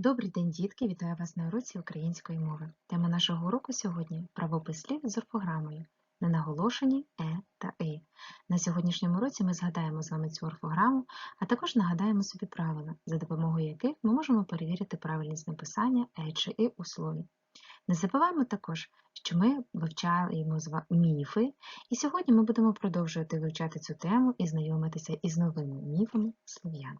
Добрий день, дітки! Вітаю вас на уроці української мови. Тема нашого уроку сьогодні правопис слів з орфограмою, ненаголошені е та и. На сьогоднішньому уроці ми згадаємо з вами цю орфограму, а також нагадаємо собі правила, за допомогою яких ми можемо перевірити правильність написання е чи и у слові. Не забуваємо також, що ми вивчаємо міфи, і сьогодні ми будемо продовжувати вивчати цю тему і знайомитися із новими міфами слов'ян.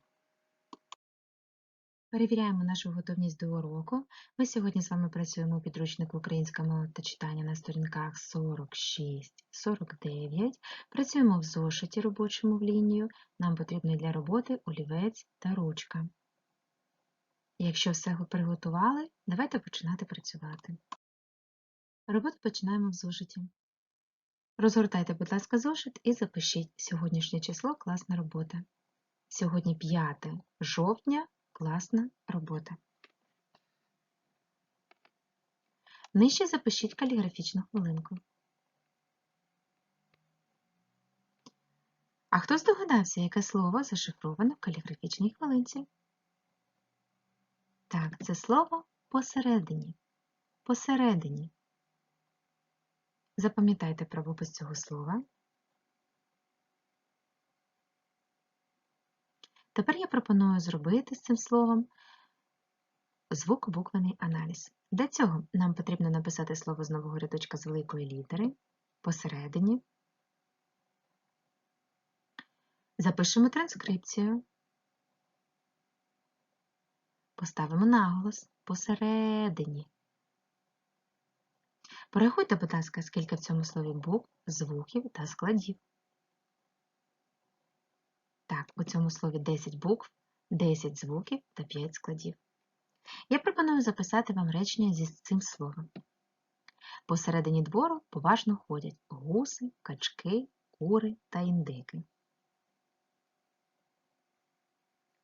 Перевіряємо нашу готовність до уроку. Ми сьогодні з вами працюємо у підручнику Українська мова та читання на сторінках 46-49. Працюємо в зошиті робочому в лінію. Нам потрібний для роботи олівець та ручка. Якщо все приготували, давайте починати працювати. Роботу починаємо в зошиті. Розгортайте, будь ласка, зошит і запишіть сьогоднішнє число класна робота. Сьогодні 5 жовтня класна робота. Нижче запишіть каліграфічну хвилинку. А хто здогадався, яке слово зашифровано в каліграфічній хвилинці? Так, це слово посередині. Посередині. Запам'ятайте правопис цього слова. Тепер я пропоную зробити з цим словом звукобуквений аналіз. Для цього нам потрібно написати слово з нового рядочка з великої літери посередині. Запишемо транскрипцію. Поставимо наголос посередині. Порахуйте, будь ласка, скільки в цьому слові букв, звуків та складів. Так, у цьому слові 10 букв, 10 звуків та 5 складів. Я пропоную записати вам речення зі цим словом. Посередині двору поважно ходять гуси, качки, кури та індики.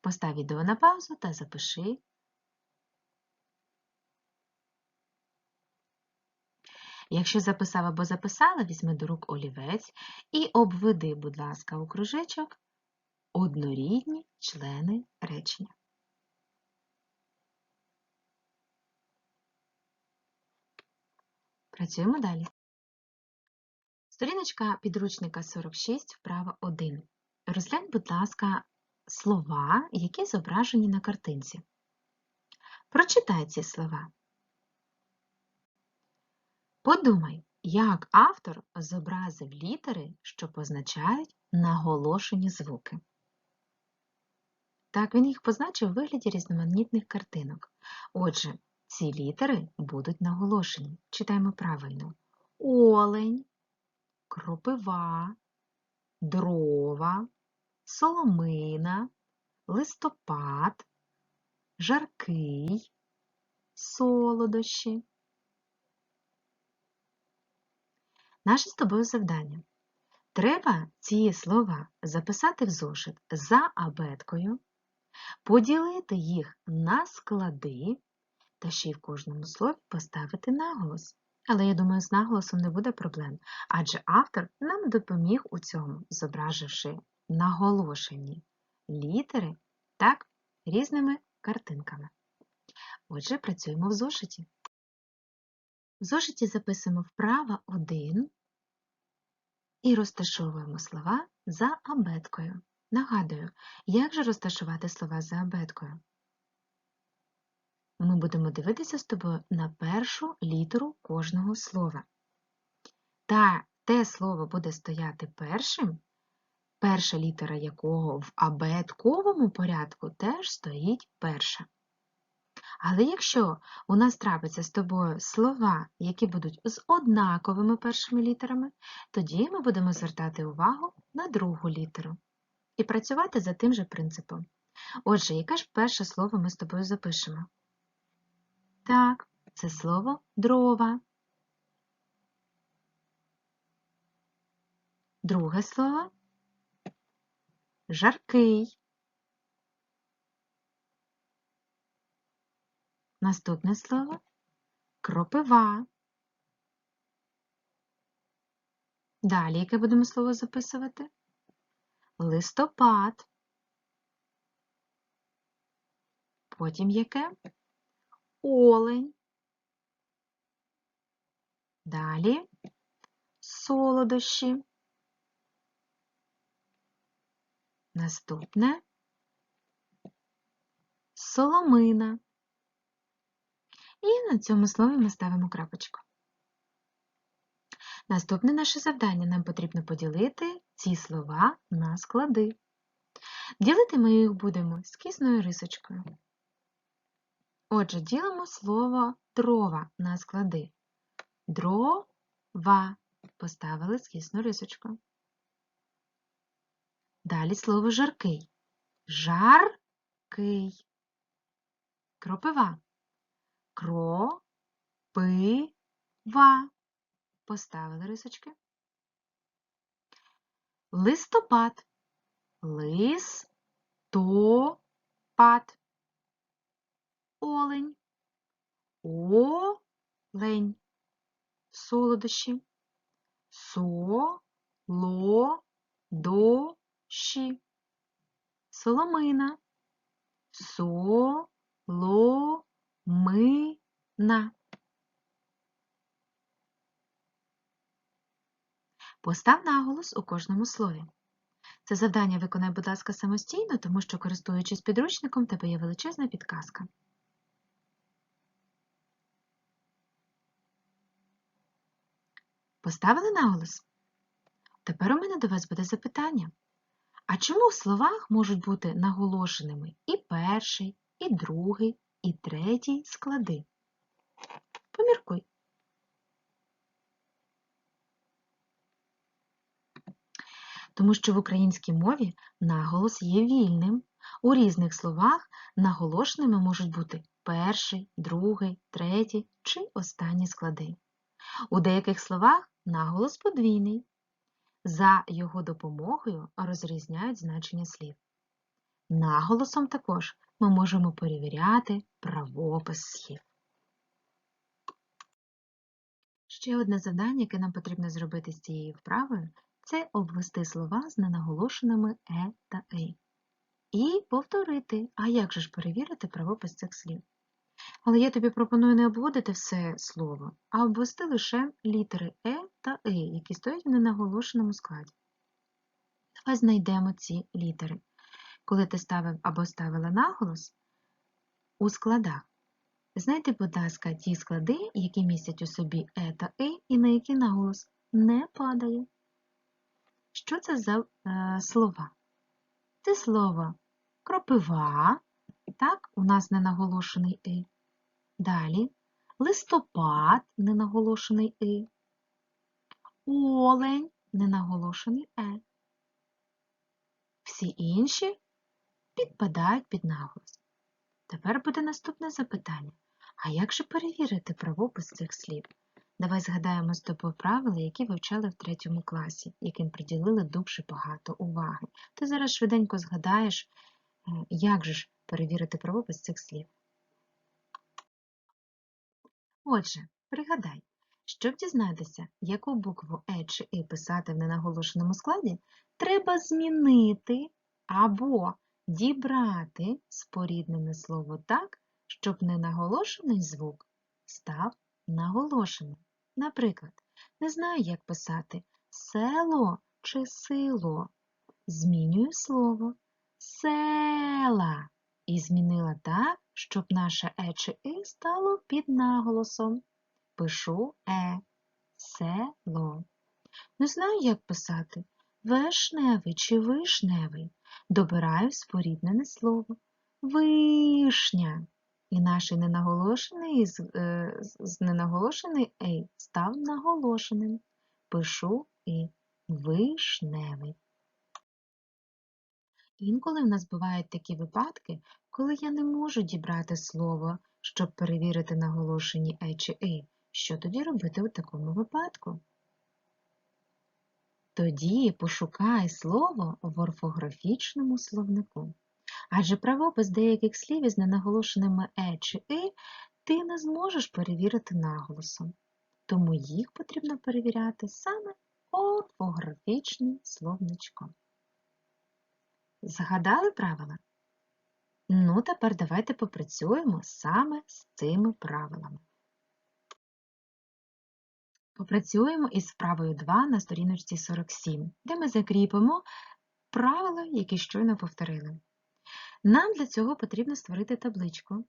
Постав відео на паузу та запиши. Якщо записав або записала, візьми до рук олівець і обведи, будь ласка, у кружечок однорідні члени речення. Працюємо далі. Сторіночка підручника 46, вправа 1. Розглянь, будь ласка, слова, які зображені на картинці. Прочитай ці слова. Подумай, як автор зобразив літери, що позначають наголошені звуки. Так, він їх позначив у вигляді різноманітних картинок. Отже, ці літери будуть наголошені. Читаємо правильно. Олень, кропива, дрова, соломина, листопад, жаркий, солодощі. Наше з тобою завдання. Треба ці слова записати в зошит за абеткою, поділити їх на склади та ще й в кожному слові поставити наголос. Але я думаю, з наголосом не буде проблем, адже автор нам допоміг у цьому, зображивши наголошені літери так різними картинками. Отже, працюємо в зошиті. В зошиті записуємо вправа 1 і розташовуємо слова за абеткою. Нагадую, як же розташувати слова за абеткою? Ми будемо дивитися з тобою на першу літеру кожного слова. Та те слово буде стояти першим, перша літера якого в абетковому порядку теж стоїть перша. Але якщо у нас трапиться з тобою слова, які будуть з однаковими першими літерами, тоді ми будемо звертати увагу на другу літеру і працювати за тим же принципом. Отже, яке ж перше слово ми з тобою запишемо? Так, це слово дрова. Друге слово жаркий. Наступне слово кропива. Далі, яке будемо слово записувати? Листопад. Потім яке? олень. Далі солодощі. Наступне соломина. І на цьому слові ми ставимо крапочку. Наступне наше завдання нам потрібно поділити ці слова на склади. Ділити ми їх будемо з кисною рисочкою. Отже, ділимо слово дрова на склади. Дрова поставили скісну рисочку. Далі слово жаркий. Жаркий. Кропива. Кропива. Поставили рисочки. Листопад. Листопад. Олень. Олень. Солодощі. Солодощі. Соломина. Соломина. Постав наголос у кожному слові. Це завдання виконай, будь ласка, самостійно, тому що, користуючись підручником, тебе є величезна підказка. Поставили наголос? Тепер у мене до вас буде запитання. А чому в словах можуть бути наголошеними і перший, і другий, і третій склади? Поміркуй. Тому що в українській мові наголос є вільним. У різних словах наголошеними можуть бути перший, другий, третій чи останні склади. У деяких словах наголос подвійний. За його допомогою розрізняють значення слів. Наголосом також ми можемо перевіряти правопис слів. Ще одне завдання, яке нам потрібно зробити з цією вправою, це обвести слова з ненаголошеними е та «ей». І повторити, а як же ж перевірити правопис цих слів. Але я тобі пропоную не обводити все слово, а обвести лише літери Е та «и», які стоять в ненаголошеному складі. Давай знайдемо ці літери. Коли ти ставив або ставила наголос у складах, знайди, будь ласка, ті склади, які містять у собі Е та «и» і на які наголос не падає. Що це за е, слова? Це слово кропива, так, у нас не наголошений «и». Далі листопад ненаголошений «и», олень ненаголошений «е». Всі інші підпадають під наголос. Тепер буде наступне запитання. А як же перевірити правопис цих слів? Давай згадаємо з тобою правила, які вивчали в третьому класі, яким приділили дуже багато уваги. Ти зараз швиденько згадаєш, е, як же ж перевірити правопис цих слів. Отже, пригадай, щоб дізнатися, яку букву Е чи І писати в ненаголошеному складі, треба змінити або дібрати споріднене слово так, щоб ненаголошений звук став наголошеним. Наприклад, не знаю, як писати село чи сило. Змінюю слово села і змінила так, щоб наше е чи и стало під наголосом. Пишу е, село. Не знаю, як писати вишневий чи вишневий. Добираю споріднене слово вишня. І наш ненаголошений е, з ненаголошений ей став наголошеним. Пишу і вишневий. Інколи в нас бувають такі випадки, коли я не можу дібрати слово, щоб перевірити наголошені «е» чи «и». Що тоді робити у такому випадку? Тоді пошукай слово в орфографічному словнику. Адже правопис деяких слів із ненаголошеними е чи и ти не зможеш перевірити наголосом. Тому їх потрібно перевіряти саме орфографічним словничком. Згадали правила? Ну, тепер давайте попрацюємо саме з цими правилами. Попрацюємо із вправою 2 на сторіночці 47, де ми закріпимо правила, які щойно повторили. Нам для цього потрібно створити табличку,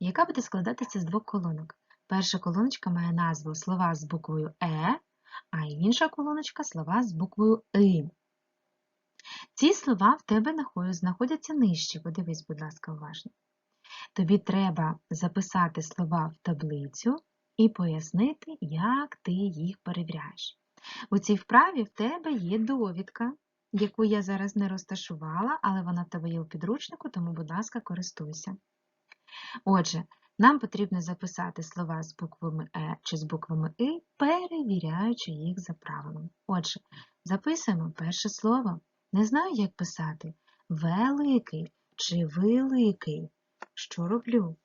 яка буде складатися з двох колонок. Перша колоночка має назву слова з буквою Е, а інша колоночка слова з буквою И. Ці слова в тебе знаходяться нижче, подивись, будь ласка, уважно. Тобі треба записати слова в таблицю і пояснити, як ти їх перевіряєш. У цій вправі в тебе є довідка, яку я зараз не розташувала, але вона в тебе є у підручнику, тому, будь ласка, користуйся. Отже, нам потрібно записати слова з буквами Е чи з буквами И, перевіряючи їх за правилом. Отже, записуємо перше слово. Не знаю, як писати. Великий чи великий. Що роблю?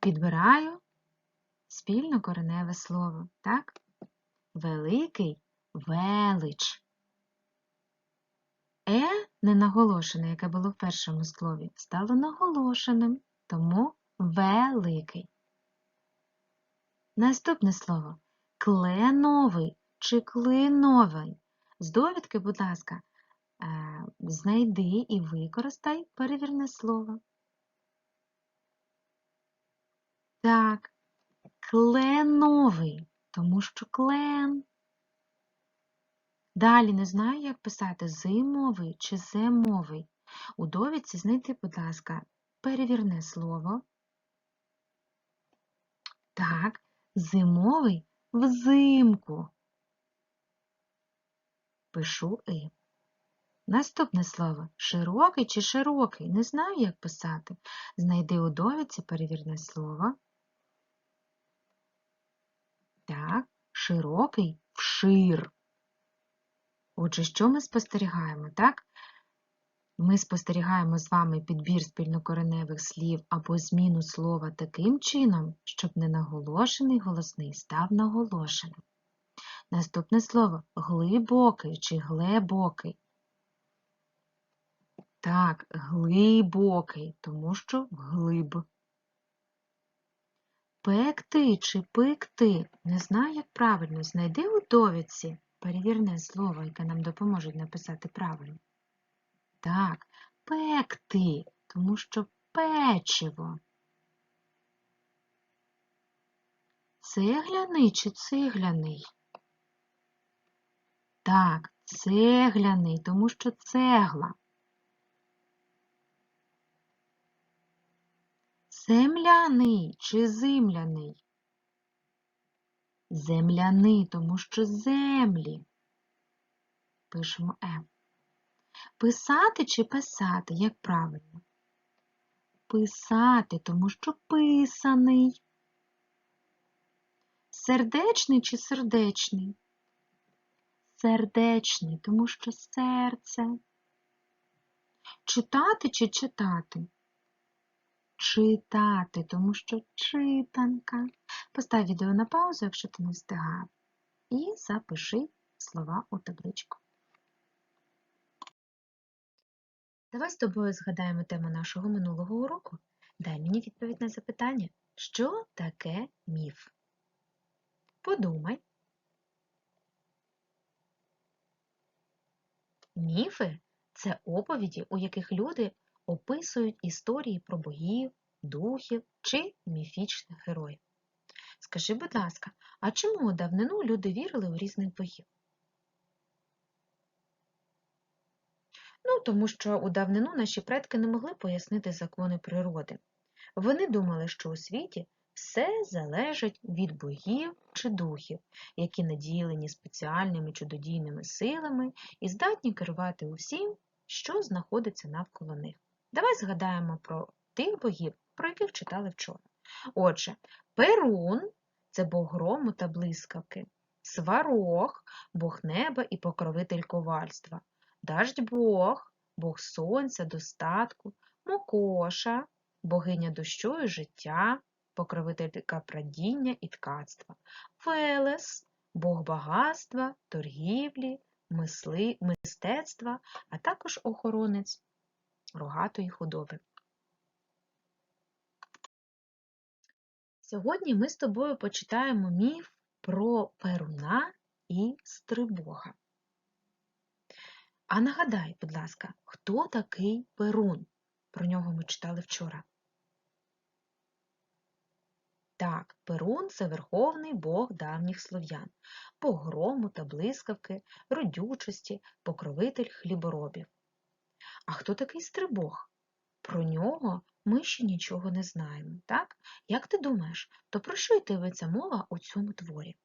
Підбираю спільно кореневе слово, так? Великий велич. Е ненаголошене, яке було в першому слові, стало наголошеним, тому великий. Наступне слово кленовий чи клиновий. З довідки, будь ласка, е, знайди і використай перевірне слово. Так, кленовий, тому що клен. Далі не знаю, як писати зимовий чи зимовий. У довідці знайди, будь ласка, перевірне слово. Так, зимовий взимку. Пишу и. Наступне слово широкий чи широкий. Не знаю, як писати. Знайди у довідці перевірне слово. Так, широкий вшир. Отже, що ми спостерігаємо, так? Ми спостерігаємо з вами підбір спільнокореневих слів або зміну слова таким чином, щоб ненаголошений голосний став наголошеним. Наступне слово глибокий чи глибокий. Так, глибокий, тому що глиб. Пекти чи пикти. Не знаю, як правильно. Знайди у довідці перевірне слово, яке нам допоможе написати правильно. Так, пекти, тому що печиво. Цегляний чи цегляний? Так, цегляний, тому що цегла. Земляний чи земляний? Земляний, тому що землі. Пишемо Е. Писати чи писати, як правильно? Писати, тому що писаний. Сердечний чи сердечний? Сердечний, тому що серце. Читати чи читати? Читати, тому що читанка. Постав відео на паузу, якщо ти не встигав. І запиши слова у табличку. Давай з тобою згадаємо тему нашого минулого уроку. Дай мені відповідь на запитання, що таке міф? Подумай. Міфи це оповіді, у яких люди описують історії про богів, духів чи міфічних героїв. Скажи, будь ласка, а чому у давнину люди вірили у різних богів? Ну, тому що у давнину наші предки не могли пояснити закони природи. Вони думали, що у світі все залежить від богів чи духів, які наділені спеціальними чудодійними силами і здатні керувати усім, що знаходиться навколо них. Давай згадаємо про тих богів, про яких читали вчора. Отже, Перун це бог грому та блискавки, сварог бог неба і покровитель ковальства, даждь Бог, бог сонця, достатку, Мокоша, богиня дощу і життя, покровителька прадіння і ткацтва, Велес, бог багатства, торгівлі, мисли, мистецтва, а також охоронець рогатої худоби. Сьогодні ми з тобою почитаємо міф про Перуна і Стрибога. А нагадай, будь ласка, хто такий Перун? Про нього ми читали вчора. Так, Перун це верховний бог давніх слов'ян, бог грому та блискавки, родючості, покровитель хліборобів. А хто такий Стрибог? Про нього ми ще нічого не знаємо, так? Як ти думаєш, то про що йтиметься мова у цьому творі?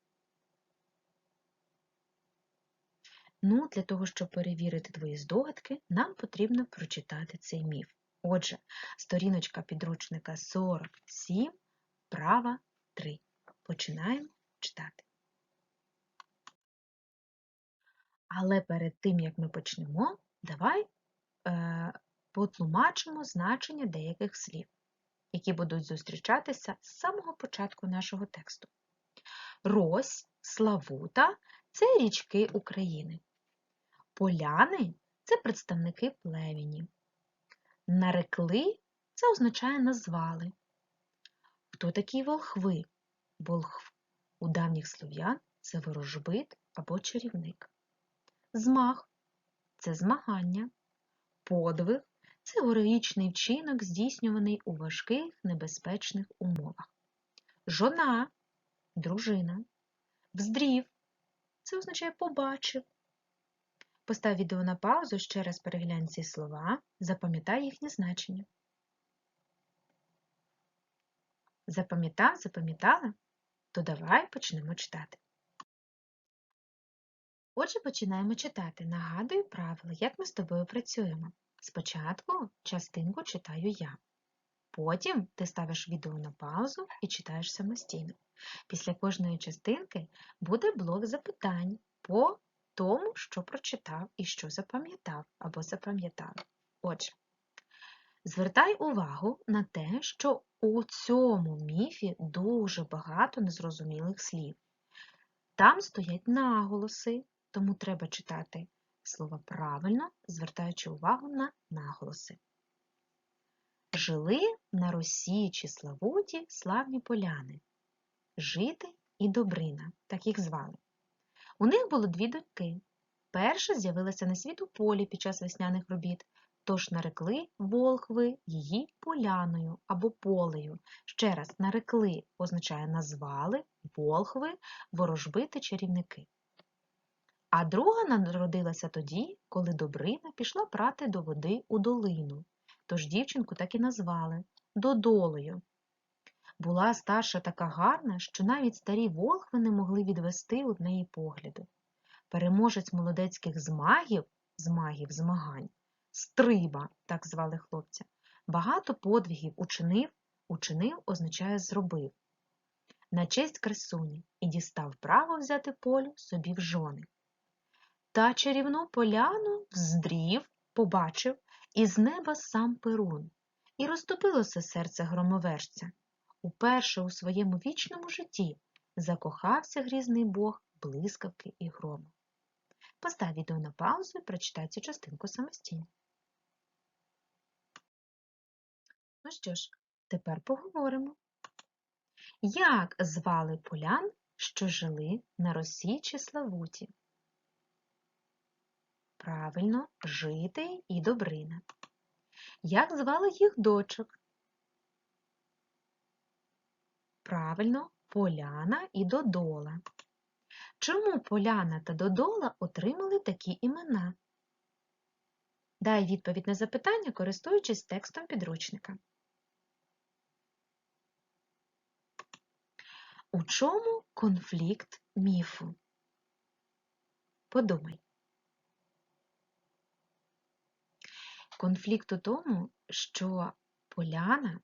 Ну, для того, щоб перевірити твої здогадки, нам потрібно прочитати цей міф. Отже, сторіночка підручника 47, права 3. Починаємо читати. Але перед тим, як ми почнемо, давай потлумачимо значення деяких слів, які будуть зустрічатися з самого початку нашого тексту. Рось, Славута це річки України. Поляни це представники племені. Нарекли це означає назвали. Хто такі волхви? Волхв у давніх слов'ян це ворожбит або чарівник. Змах це змагання. Подвиг це героїчний вчинок, здійснюваний у важких небезпечних умовах. Жона дружина. Вздрів це означає побачив. Постав відео на паузу, ще раз переглянь ці слова, запам'ятай їхнє значення. Запам'ятав, запам'ятала? То давай почнемо читати. Отже, починаємо читати. Нагадую правила, як ми з тобою працюємо. Спочатку частинку читаю я. Потім ти ставиш відео на паузу і читаєш самостійно. Після кожної частинки буде блок запитань по тому, що прочитав і що запам'ятав або запам'ятав. Отже, звертай увагу на те, що у цьому міфі дуже багато незрозумілих слів. Там стоять наголоси, тому треба читати слова правильно, звертаючи увагу на наголоси. Жили на Росії чи Славуті славні поляни, Жити і Добрина, так їх звали. У них було дві доньки. Перша з'явилася на світ у полі під час весняних робіт, тож нарекли волхви її поляною або полею. Ще раз, нарекли означає назвали волхви, ворожбити чарівники. А друга народилася тоді, коли Добрина пішла прати до води у долину. Тож дівчинку так і назвали Додолею. Була старша така гарна, що навіть старі волхви не могли відвести од неї погляду. Переможець молодецьких змагів, змагів змагань, стриба, так звали хлопця, багато подвигів учинив, учинив означає зробив. На честь красуні і дістав право взяти полю собі в жони. Та чарівну поляну вздрів, побачив, і з неба сам перун, і розтопилося серце громовержця. Уперше у своєму вічному житті закохався грізний бог блискавки і грому. Постав відео на паузу і прочитай цю частинку самостійно. Ну що ж, тепер поговоримо. Як звали полян, що жили на Росі чи Славуті? Правильно, жити і добрина. Як звали їх дочок? Правильно, Поляна і Додола. Чому Поляна та Додола отримали такі імена? Дай відповідь на запитання, користуючись текстом підручника. У чому конфлікт міфу? Подумай. Конфлікт у тому, що Поляна,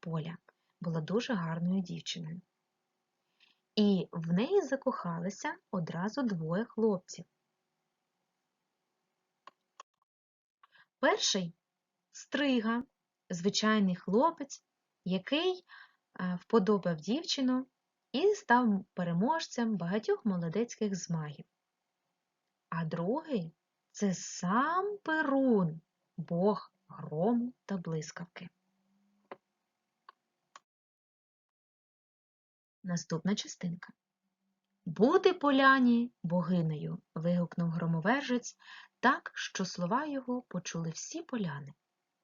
Поля, була дуже гарною дівчиною. І в неї закохалися одразу двоє хлопців. Перший стрига, звичайний хлопець, який е, вподобав дівчину і став переможцем багатьох молодецьких змагів. а другий це сам Перун, Бог грому та блискавки. Наступна частинка. Бути поляні богинею, вигукнув громовержець так, що слова його почули всі поляни.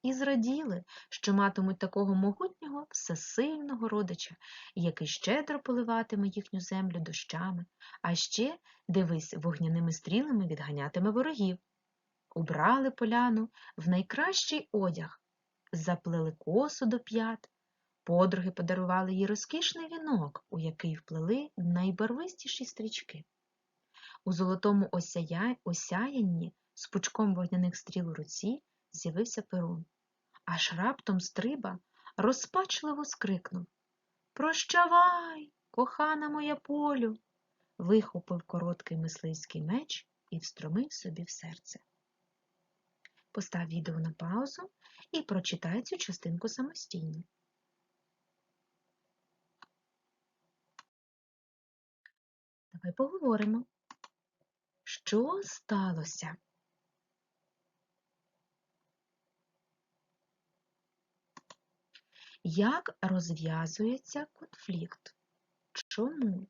І зраділи, що матимуть такого могутнього, всесильного родича, який щедро поливатиме їхню землю дощами, а ще, дивись, вогняними стрілами відганятиме ворогів. Убрали поляну в найкращий одяг, заплели косу до п'ят, подруги подарували їй розкішний вінок, у який вплели найбарвистіші стрічки. У золотому осяя... осяянні з пучком вогняних стріл у руці з'явився перун. Аж раптом стриба розпачливо скрикнув Прощавай, кохана моя полю. Вихопив короткий мисливський меч і встромив собі в серце. Постав відео на паузу і прочитай цю частинку самостійно. Давай поговоримо. Що сталося? Як розв'язується конфлікт? Чому?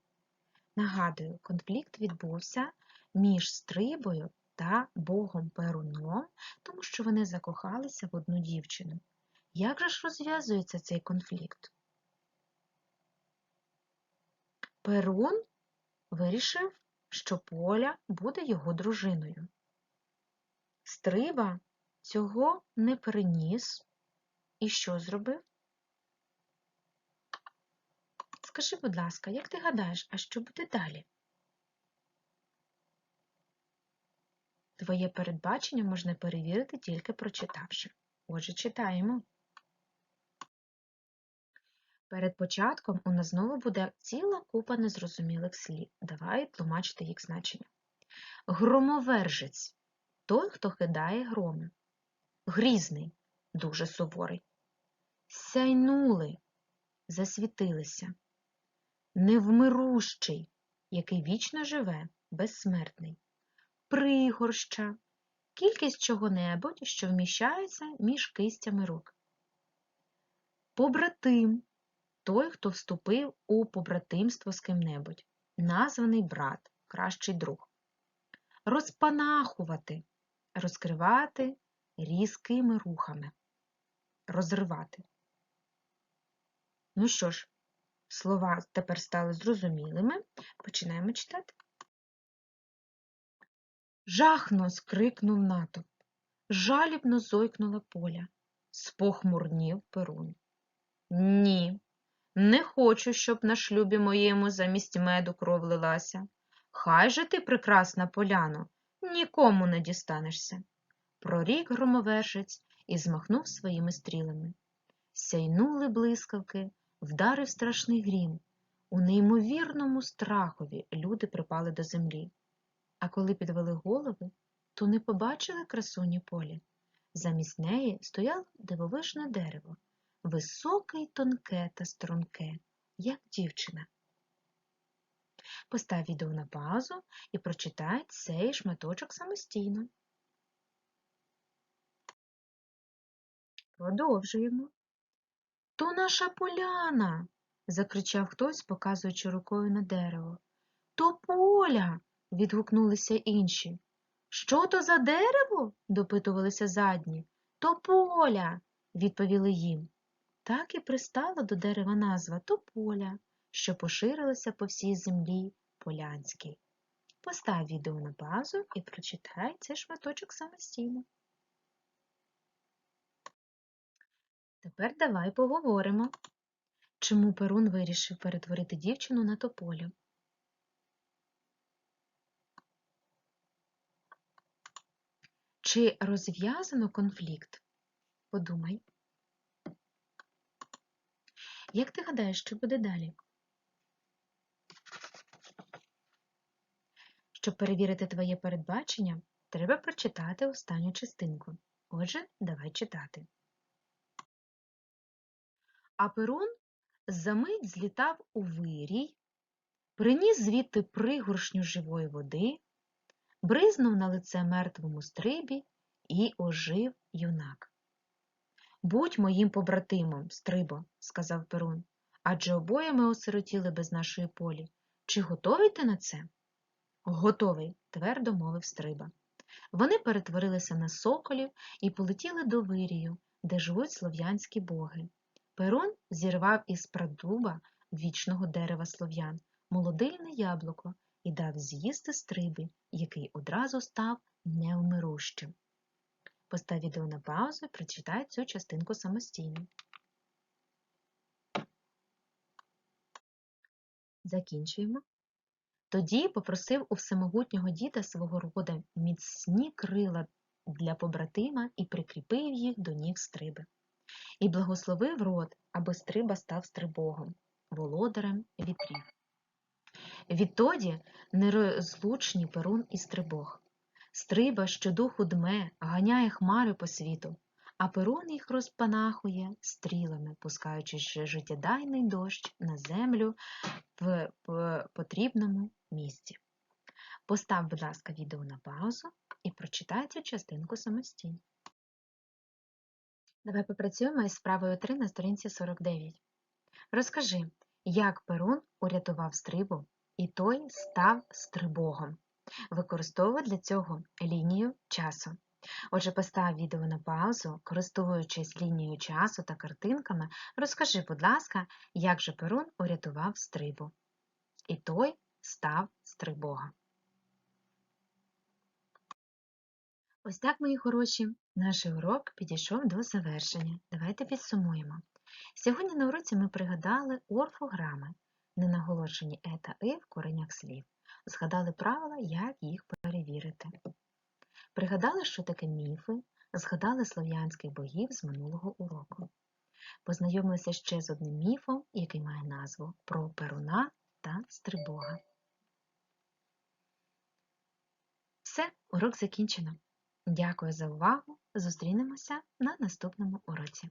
Нагадую, конфлікт відбувся між стрибою та богом Перуном, тому що вони закохалися в одну дівчину. Як же ж розв'язується цей конфлікт? Перун вирішив, що Поля буде його дружиною. Стриба цього не переніс і що зробив? Скажи, будь ласка, як ти гадаєш, а що буде далі? Твоє передбачення можна перевірити тільки прочитавши. Отже, читаємо. Перед початком у нас знову буде ціла купа незрозумілих слів. Давай тлумачити їх значення. Громовержець той, хто хидає громи. Грізний дуже суворий. Сяйнули, засвітилися. Невмирущий, який вічно живе, безсмертний. Пригорща кількість чого-небудь, що вміщається між кистями рук. Побратим той, хто вступив у побратимство з ким-небудь, названий брат, кращий друг. Розпанахувати, розкривати різкими рухами, розривати. Ну що ж, слова тепер стали зрозумілими. Починаємо читати. Жахно скрикнув натовп. Жалібно зойкнула поля. Спохмурнів перун. Ні, не хочу, щоб на шлюбі моєму замість меду кров лилася. Хай же ти, прекрасна поляно, нікому не дістанешся. Прорік громовержець і змахнув своїми стрілами. Сяйнули блискавки, вдарив страшний грім. У неймовірному страхові люди припали до землі. А коли підвели голови, то не побачили красуні полі. Замість неї стояло дивовижне дерево, високе й тонке та струнке, як дівчина. Постав відео на паузу і прочитай цей шматочок самостійно. Продовжуємо. То наша поляна. закричав хтось, показуючи рукою на дерево. То поля. Відгукнулися інші. Що то за дерево? допитувалися задні. То поля, відповіли їм. Так і пристала до дерева назва тополя, що поширилася по всій землі Полянській. Постав відео на базу і прочитай цей шматочок самостійно. Тепер давай поговоримо, чому Перун вирішив перетворити дівчину на тополю. Чи розв'язано конфлікт? Подумай. Як ти гадаєш, що буде далі? Щоб перевірити твоє передбачення, треба прочитати останню частинку. Отже, давай читати. А Перун за мить злітав у вирій, приніс звідти пригоршню живої води, бризнув на лице мертвому стрибі і ожив юнак. Будь моїм побратимом, стрибо, сказав Перун, адже обоє ми осиротіли без нашої полі. Чи готовий ти на це? Готовий, твердо мовив стриба. Вони перетворилися на соколів і полетіли до вирію, де живуть слов'янські боги. Перун зірвав із прадуба вічного дерева слов'ян молодильне яблуко і дав з'їсти стрибі, який одразу став невмирущим. Постав відео на паузу і прочитай цю частинку самостійно. Закінчуємо. Тоді попросив у всемогутнього діда свого рода міцні крила для побратима і прикріпив їх до ніг стриби. І благословив род, аби стриба став стрибогом, володарем вітрів. Відтоді нерозлучні перун і стрибог. Стриба щодуху дме, ганяє хмари по світу, а перун їх розпанахує стрілами, пускаючи життєдайний дощ на землю в потрібному місці. Постав, будь ласка, відео на паузу і прочитай цю частинку самостійно. Давай попрацюємо із справою 3 на сторінці 49. Розкажи, як Перун урятував стрибу, і той став стрибогом. Використовуй для цього лінію часу. Отже, постав відео на паузу, користуючись лінією часу та картинками, розкажи, будь ласка, як же Перун урятував стрибу. І той став стрибога. Ось так, мої хороші, наш урок підійшов до завершення. Давайте підсумуємо. Сьогодні на уроці ми пригадали орфограми, ненаголошені е та и в коренях слів. Згадали правила, як їх перевірити. Пригадали, що таке міфи, згадали слов'янських богів з минулого уроку. Познайомилися ще з одним міфом, який має назву про перуна та стрибога. Все, урок закінчено. Дякую за увагу. Зустрінемося на наступному уроці.